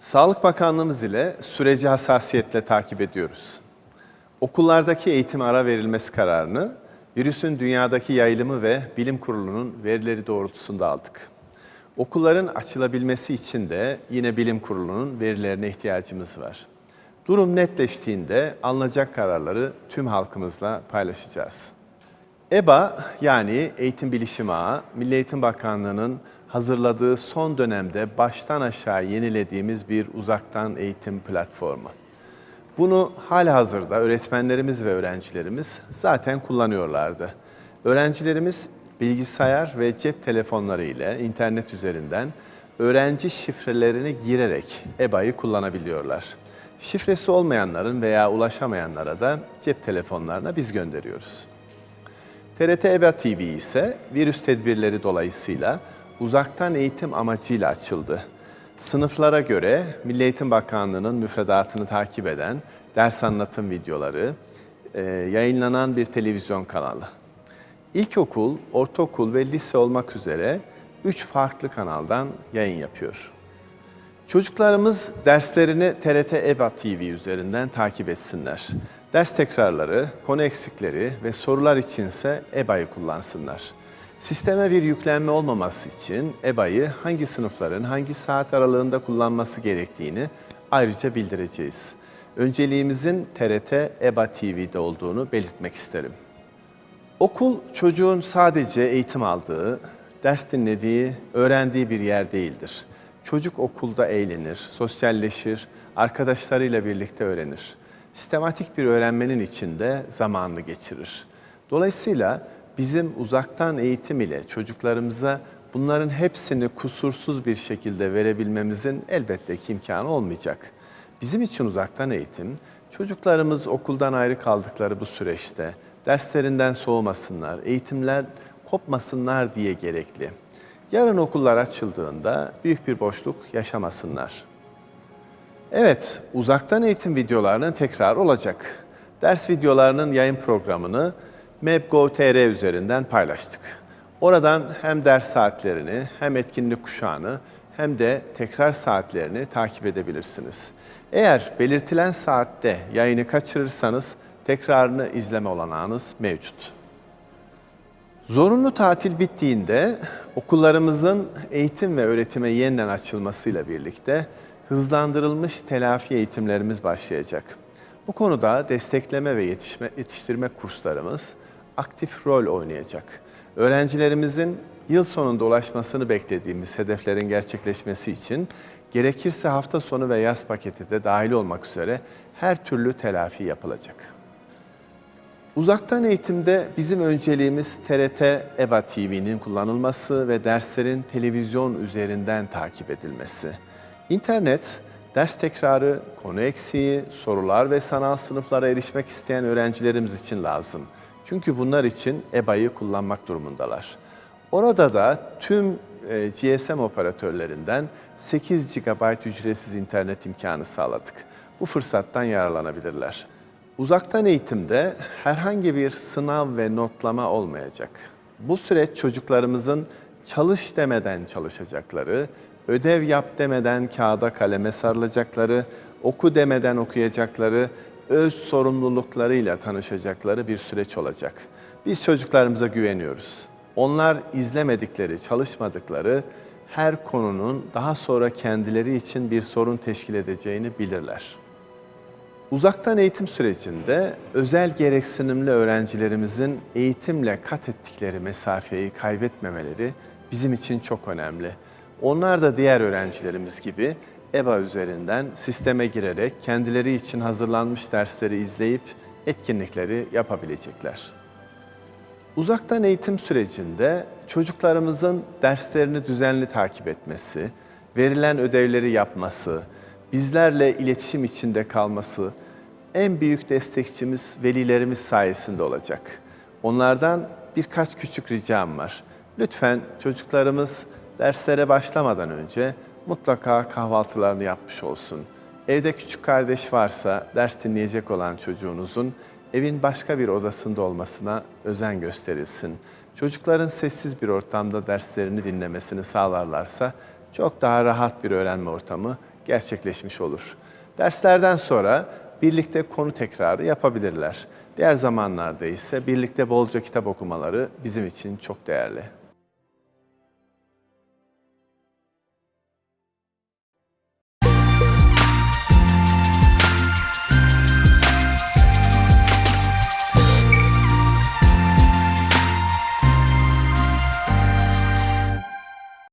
Sağlık Bakanlığımız ile süreci hassasiyetle takip ediyoruz. Okullardaki eğitim ara verilmesi kararını virüsün dünyadaki yayılımı ve bilim kurulunun verileri doğrultusunda aldık. Okulların açılabilmesi için de yine bilim kurulunun verilerine ihtiyacımız var. Durum netleştiğinde alınacak kararları tüm halkımızla paylaşacağız. EBA yani Eğitim Bilişim Ağı, Milli Eğitim Bakanlığı'nın hazırladığı son dönemde baştan aşağı yenilediğimiz bir uzaktan eğitim platformu. Bunu hala hazırda öğretmenlerimiz ve öğrencilerimiz zaten kullanıyorlardı. Öğrencilerimiz bilgisayar ve cep telefonları ile internet üzerinden öğrenci şifrelerini girerek EBA'yı kullanabiliyorlar. Şifresi olmayanların veya ulaşamayanlara da cep telefonlarına biz gönderiyoruz. TRT EBA TV ise virüs tedbirleri dolayısıyla uzaktan eğitim amacıyla açıldı. Sınıflara göre Milli Eğitim Bakanlığı'nın müfredatını takip eden ders anlatım videoları, e, yayınlanan bir televizyon kanalı. İlkokul, ortaokul ve lise olmak üzere üç farklı kanaldan yayın yapıyor. Çocuklarımız derslerini TRT EBA TV üzerinden takip etsinler. Ders tekrarları, konu eksikleri ve sorular içinse EBA'yı kullansınlar. Sisteme bir yüklenme olmaması için EBA'yı hangi sınıfların hangi saat aralığında kullanması gerektiğini ayrıca bildireceğiz. Önceliğimizin TRT EBA TV'de olduğunu belirtmek isterim. Okul çocuğun sadece eğitim aldığı, ders dinlediği, öğrendiği bir yer değildir. Çocuk okulda eğlenir, sosyalleşir, arkadaşlarıyla birlikte öğrenir. Sistematik bir öğrenmenin içinde zamanını geçirir. Dolayısıyla bizim uzaktan eğitim ile çocuklarımıza bunların hepsini kusursuz bir şekilde verebilmemizin elbette ki imkanı olmayacak. Bizim için uzaktan eğitim, çocuklarımız okuldan ayrı kaldıkları bu süreçte derslerinden soğumasınlar, eğitimler kopmasınlar diye gerekli. Yarın okullar açıldığında büyük bir boşluk yaşamasınlar. Evet, uzaktan eğitim videolarının tekrar olacak. Ders videolarının yayın programını Map.gov.tr üzerinden paylaştık. Oradan hem ders saatlerini, hem etkinlik kuşağını, hem de tekrar saatlerini takip edebilirsiniz. Eğer belirtilen saatte yayını kaçırırsanız tekrarını izleme olanağınız mevcut. Zorunlu tatil bittiğinde okullarımızın eğitim ve öğretime yeniden açılmasıyla birlikte hızlandırılmış telafi eğitimlerimiz başlayacak. Bu konuda destekleme ve yetişme, yetiştirme kurslarımız aktif rol oynayacak. Öğrencilerimizin yıl sonunda ulaşmasını beklediğimiz hedeflerin gerçekleşmesi için gerekirse hafta sonu ve yaz paketi de dahil olmak üzere her türlü telafi yapılacak. Uzaktan eğitimde bizim önceliğimiz TRT EBA TV'nin kullanılması ve derslerin televizyon üzerinden takip edilmesi. İnternet, ders tekrarı, konu eksiği, sorular ve sanal sınıflara erişmek isteyen öğrencilerimiz için lazım. Çünkü bunlar için EBA'yı kullanmak durumundalar. Orada da tüm e, GSM operatörlerinden 8 GB ücretsiz internet imkanı sağladık. Bu fırsattan yararlanabilirler. Uzaktan eğitimde herhangi bir sınav ve notlama olmayacak. Bu süreç çocuklarımızın çalış demeden çalışacakları, ödev yap demeden kağıda kaleme sarılacakları, oku demeden okuyacakları, öz sorumluluklarıyla tanışacakları bir süreç olacak. Biz çocuklarımıza güveniyoruz. Onlar izlemedikleri, çalışmadıkları her konunun daha sonra kendileri için bir sorun teşkil edeceğini bilirler. Uzaktan eğitim sürecinde özel gereksinimli öğrencilerimizin eğitimle kat ettikleri mesafeyi kaybetmemeleri bizim için çok önemli. Onlar da diğer öğrencilerimiz gibi EBA üzerinden sisteme girerek kendileri için hazırlanmış dersleri izleyip etkinlikleri yapabilecekler. Uzaktan eğitim sürecinde çocuklarımızın derslerini düzenli takip etmesi, verilen ödevleri yapması, bizlerle iletişim içinde kalması en büyük destekçimiz velilerimiz sayesinde olacak. Onlardan birkaç küçük ricam var. Lütfen çocuklarımız derslere başlamadan önce mutlaka kahvaltılarını yapmış olsun. Evde küçük kardeş varsa ders dinleyecek olan çocuğunuzun evin başka bir odasında olmasına özen gösterilsin. Çocukların sessiz bir ortamda derslerini dinlemesini sağlarlarsa çok daha rahat bir öğrenme ortamı gerçekleşmiş olur. Derslerden sonra birlikte konu tekrarı yapabilirler. Diğer zamanlarda ise birlikte bolca kitap okumaları bizim için çok değerli.